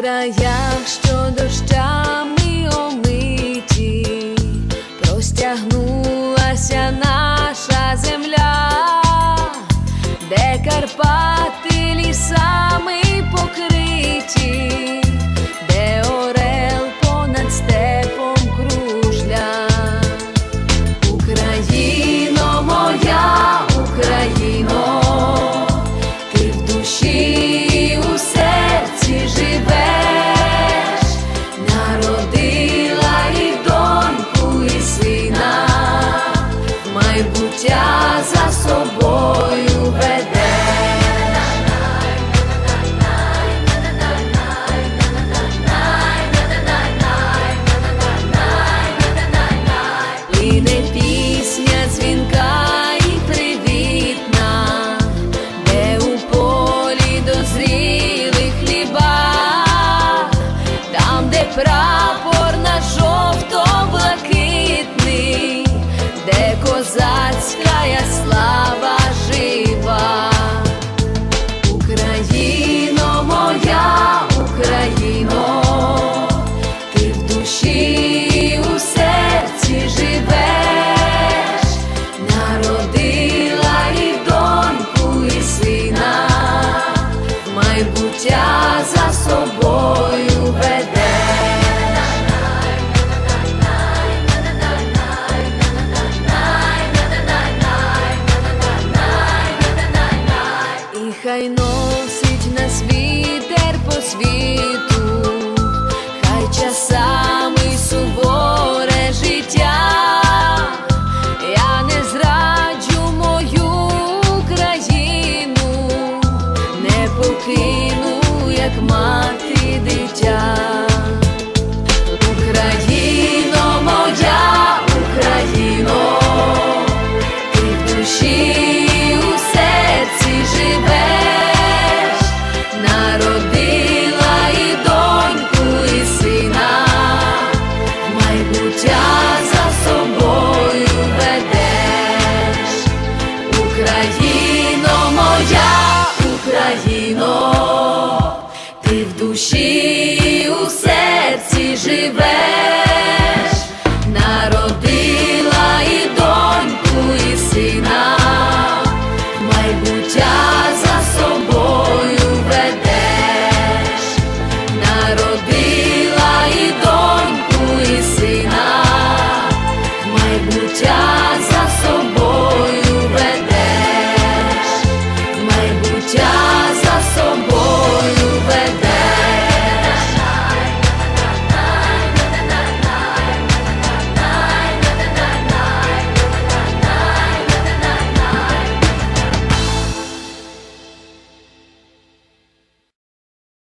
краях, що дощами омиті, простягнулася наша земля, де Карпати лісами покриті, майбуття за собою ведеш. Іде пісня дзвінка і привітна, де у полі дозріли хліба, там, де прапор на жовто-блакитний, де козацька слава хай носить нас вітер по світу. душі у серці живеш, народила і доньку, і сина майбуття.